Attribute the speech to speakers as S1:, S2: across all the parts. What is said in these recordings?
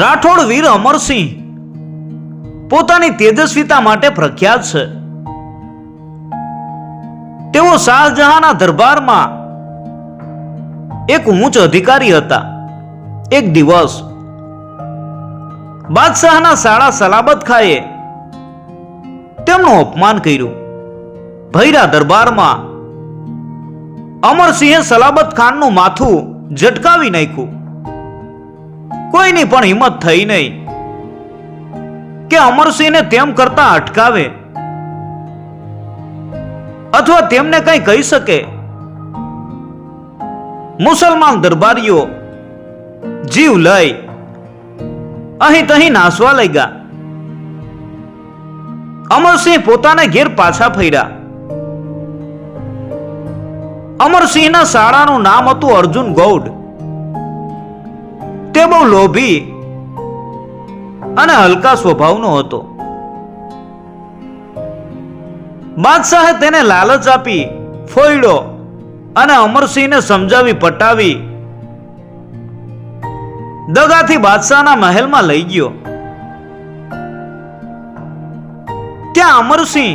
S1: રાઠોડ વીર અમરસિંહ પોતાની તેજસ્વીતા માટે પ્રખ્યાત છે. તેઓ શાહજહાંના દરબારમાં એક ઉચ્ચ અધિકારી હતા. એક દિવસ બાદશાહના શાળા સલાબત ખાએ તેમનું અપમાન કર્યું. ભૈરા દરબારમાં અમરસિંહે સલાબત ખાનનું માથું ઝટકાવી નાખ્યું. કોઈની પણ હિંમત થઈ નહીં. કે અમરસિંહને તેમ કરતા અટકાવે. અથવા તેમને કંઈ કહી શકે. મુસલમાન દરબારીઓ, જીવ લઈ, અહીં તહીં નાસવા લાગ્યા. અમરસિંહ પોતાને ઘેર પાછા ફર્યા. અમરસિંહના શાળાનું નામ હતું અર્જુન ગૌડ. તે બહુ લોભી અને હલકા સ્વભાવનો હતો. બાદશાહે તેને લાલચ આપી, ફોયડો અને અમરસિંહને સમજાવી પટાવી દગાથી બાદશાહના મહેલમાં લઈ ગયો. ત્યાં અમરસિંહ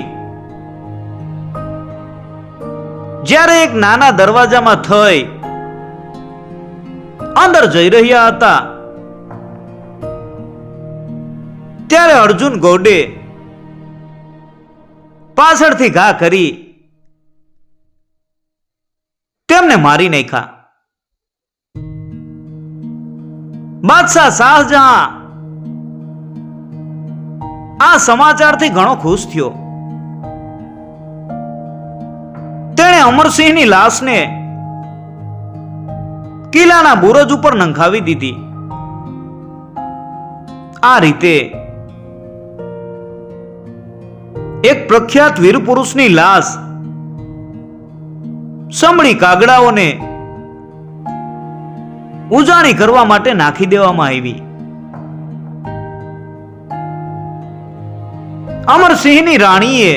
S1: જ્યારે એક નાના દરવાજામાં થઈ અંદર જઈ રહ્યા હતા. ત્યારે અર્જુન ગોડે પાછળથી ઘા કરી તેમને મારી નાખ્યા. બાદશાહ શાહજહાં આ સમાચારથી ઘણો ખુશ થયો. તેણે અમરસિંહની લાશને કિલ્લાના બુરજ ઉપર નંખાવી દીધી. આ રીતે એક પ્રખ્યાત વીર પુરુષની લાશ સમળી કાગડાઓને ઉજાણી કરવા માટે નાખી દેવામાં આવી. અમરસિંહની રાણીએ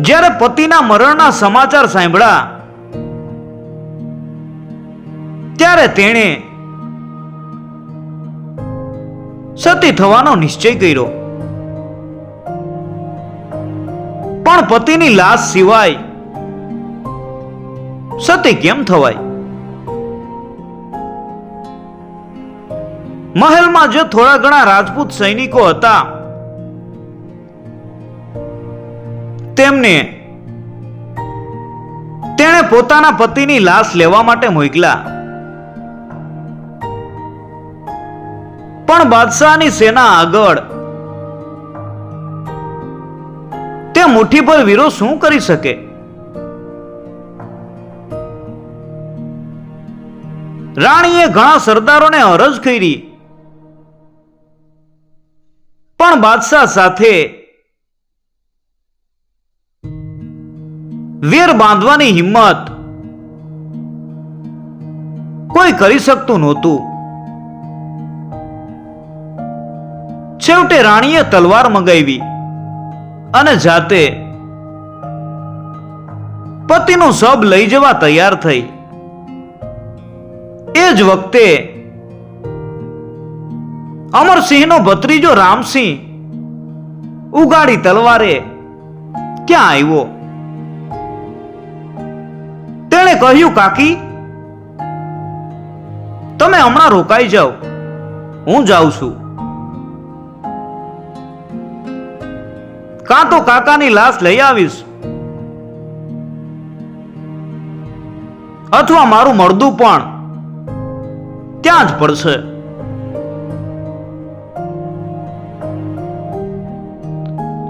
S1: જ્યારે પતિના મરણના સમાચાર સાંભળ્યા, ત્યારે તેણે સતી થવાનો નિશ્ચય કર્યો. પણ પતિની લાશ સિવાય સતી કેમ થવાય? મહેલમાં જે થોડા ઘણા રાજપૂત સૈનિકો હતા તેમને તેણે પોતાના પતિની લાશ લેવા માટે મોકલા. પણ બાદશાહની સેના આગળ તે મુઠ્ઠી પર વીરો શું કરી શકે? રાણીએ ઘણા સરદારોને અરજ કરી. પણ બાદશાહ સાથે વેર બાંધવાની હિંમત. કોઈ કરી શકતું નહોતું. છેવટે રાણીએ તલવાર મંગાવી અને જાતે પતિનું સબ લઈ જવા તૈયાર થઈ. એ જ વખતે અમરસિંહનો ભત્રીજો રામસિંહ ઉગાડી તલવારે ક્યાં આવ્યો? તેણે કહ્યું, કાકી, તમે હમણાં રોકાઈ જાઓ. હું જાઉં છું. કાં તો કાકાની લાશ લઈ આવીશ અથવા મારું મળદું પણ ત્યાં જ પડશે.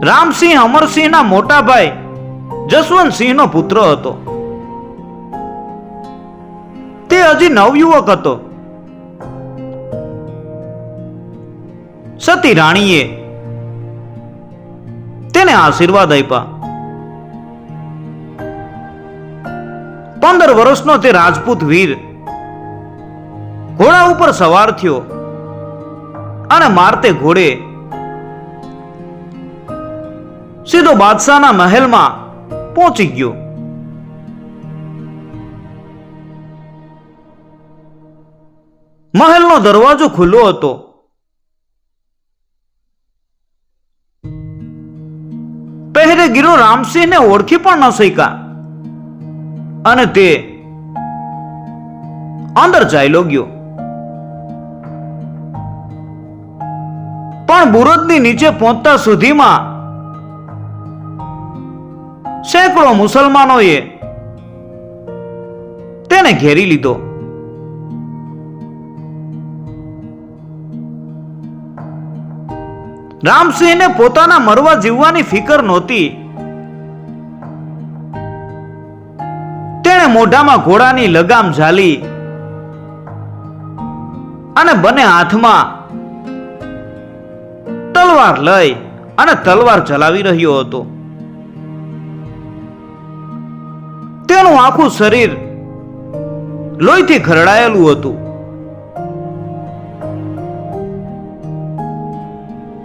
S1: રામસિંહ, અમરસિંહના મોટા ભાઈ જસવંતસિંહનો પુત્ર હતો. હજી નવયુવક હતો. સતી રાણીએ તેને આશીર્વાદ આપ્યા. પંદર વર્ષનો તે રાજપૂત વીર ઘોડા ઉપર સવાર થયો અને મારતે ઘોડે સીધો બાદશાહના મહેલમાં પહોંચી ગયો. મહેલનો દરવાજો ખુલ્લો હતો. પહેરેગીરો રામસિંહને ઓળખી પણ ન શક્યા. અને તે અંદર ચાલ્યો ગયો પણ બુરદની નીચે પહોંચતા સુધીમાં સેંકડો મુસલમાનોએ તેને ઘેરી લીધો. રામસિંહને પોતાના મરવા જીવવાની ફિકર નહોતી. તેણે મોઢામાં ઘોડાની લગામ ઝાલી અને બંને હાથમાં તલવાર લઈ અને તલવાર ચલાવી રહ્યો હતો. તેનું આખું શરીર લોહીથી ખરડાયેલું હતું.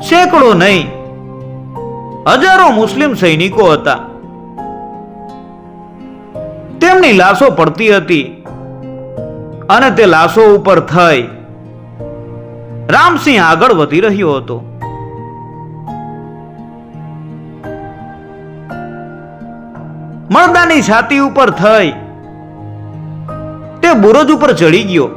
S1: સેંકડો નહીં. હજારો મુસ્લિમ સૈનિકો હતા. તેમની લાશો પડતી હતી અને તે લાશો ઉપર થઈ રામસિંહ આગળ વધી રહ્યો હતો. મરદાની છાતી ઉપર થઈ તે બુરજ ઉપર ચડી ગયો.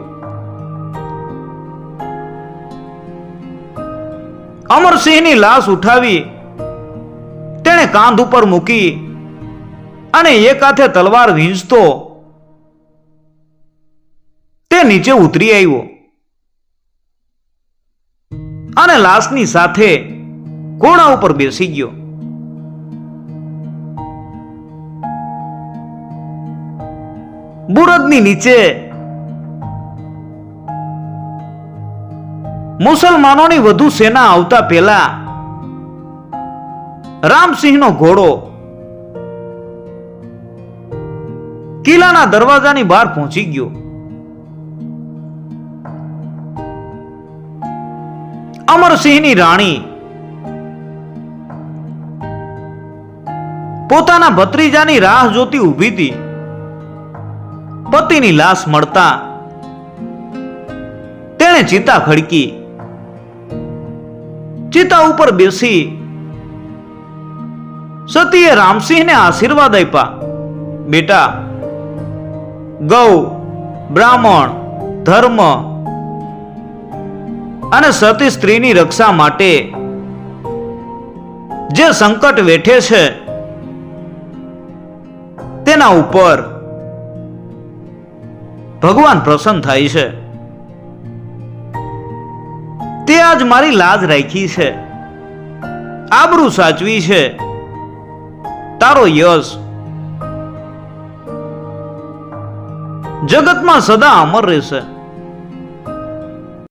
S1: અમરસિંહની લાશ ઉઠાવી તેણે કાંધ ઉપર મૂકી અને એક હાથે તલવાર વીંચતો તે નીચે ઉતરી આવ્યો. અને લાશની સાથે ઘોડા ઉપર બેસી ગયો. બુરદની નીચે મુસલમાનોની વધુ સેના આવતા પહેલા રામસિંહનો ઘોડો કિલ્લાના દરવાજાની બહાર પહોંચી ગયો. અમરસિંહની રાણી પોતાના ભત્રીજાની રાહ જોતી ઊભી હતી. પતિની લાશ મળતા તેણે ચિતા ખડકી. ચિતા ઉપર બેસી સતીએ રામસિંહને આશીર્વાદ આપ્યા. બેટા, ગૌ, બ્રાહ્મણ, ધર્મ અને સતી સ્ત્રીની રક્ષા માટે જે સંકટ વેઠે છે, તેના ઉપર ભગવાન પ્રસન્ન થાય છે. તે આજ મારી લાજ રાખી છે. આબરૂ સાચવી છે. તારો યશ. જગતમાં સદા અમર રહેશે.